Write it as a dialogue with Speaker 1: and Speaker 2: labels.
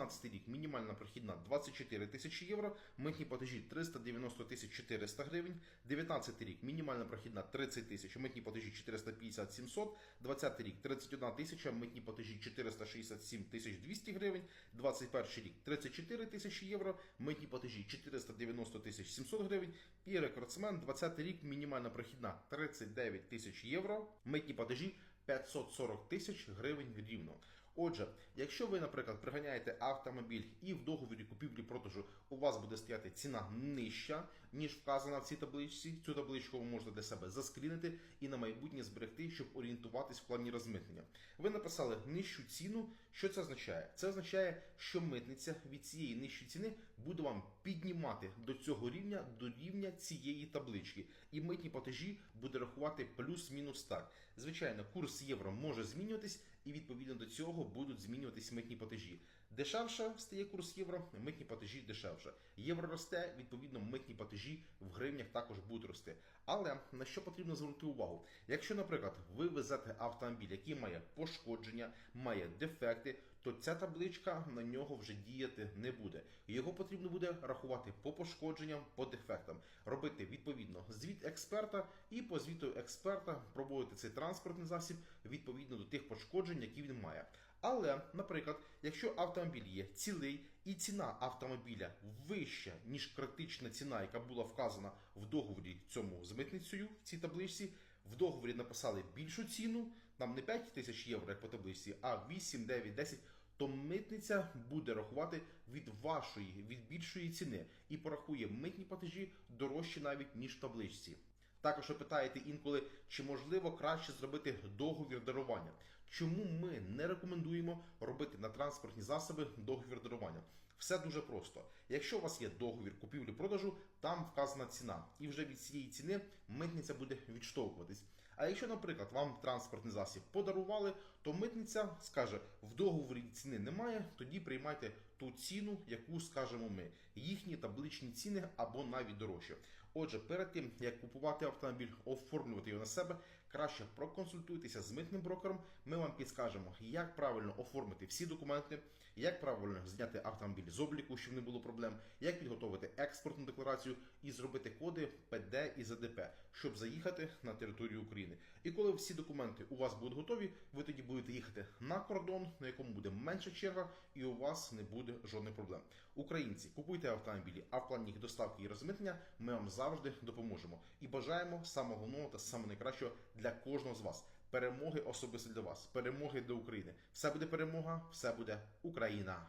Speaker 1: 18 рік мінімальна прохідна 24 тисячі євро, митні платежі 390 тисяч 400 гривень, 19 рік мінімальна прохідна 30 тисяч, митні платежі 450 700, 20 рік 31 тисяча, митні платежі 467 тисяч 200 гривень, 21 рік 34 тисячі євро, митні платежі 490 тисяч 700 гривень і рекордсмен 20 рік мінімальна прохідна 39 тисяч євро, митні платежі 540 тисяч гривень рівно. Отже, якщо ви, наприклад, приганяєте автомобіль і в договорі купівлі-продажу у вас буде стояти ціна нижча, ніж вказана в цій табличці, цю табличку ви можете для себе заскрінити і на майбутнє зберегти, щоб орієнтуватись в плані розмитнення. Ви написали нижчу ціну. Що це означає? Це означає, що митниця від цієї нижчої ціни буде вам піднімати до цього рівня, до рівня цієї таблички. І митні платежі буде рахувати плюс-мінус так. Звичайно, курс євро може змінюватись, і відповідно до цього будуть змінюватись митні платежі. Дешевше стає курс євро, митні платежі дешевше. Євро росте, відповідно, митні платежі в гривнях також будуть рости. Але на що потрібно звернути увагу? Якщо, наприклад, ви везете автомобіль, який має пошкодження, має дефекти, то ця табличка на нього вже діяти не буде. Його потрібно буде рахувати по пошкодженням, по дефектам, робити відповідно звіт експерта і по звіту експерта проводити цей транспортний засіб відповідно до тих пошкоджень, які він має. Але, наприклад, якщо автомобіль є цілий і ціна автомобіля вища, ніж критична ціна, яка була вказана в договорі цьому з митницею в цій табличці, в договорі написали більшу ціну, там не 5 тисяч євро, як по табличці, а 8, 9, 10, то митниця буде рахувати від вашої, від більшої ціни і порахує митні платежі дорожче навіть, ніж в табличці. Також ви питаєте інколи, чи можливо краще зробити договір дарування. Чому ми не рекомендуємо робити на транспортні засоби договір дарування? Все дуже просто. Якщо у вас є договір купівлі-продажу, там вказана ціна, і вже від цієї ціни митниця буде відштовхуватись. А якщо, наприклад, вам транспортний засіб подарували, то митниця скаже: в договорі ціни немає, тоді приймайте ту ціну, яку скажемо ми. Їхні табличні ціни або навіть дорожче. Отже, перед тим як купувати автомобіль, оформлювати його на себе, краще проконсультуйтеся з митним брокером. Ми вам підскажемо, як правильно оформити всі документи, як правильно зняти автомобіль з обліку, щоб не було проблем, як підготовити експортну декларацію і зробити коди ПД і ЗДП, щоб заїхати на територію України. І коли всі документи у вас будуть готові, ви тоді будете їхати на кордон, на якому буде менша черга, і у вас не буде жодних проблем. Українці, купуйте автомобілі, а в плані їх доставки і розмитнення ми вам завжди допоможемо. І бажаємо самого головного та самого найкращого для кожного з вас. Перемоги особисто для вас, перемоги для України. Все буде перемога, все буде Україна.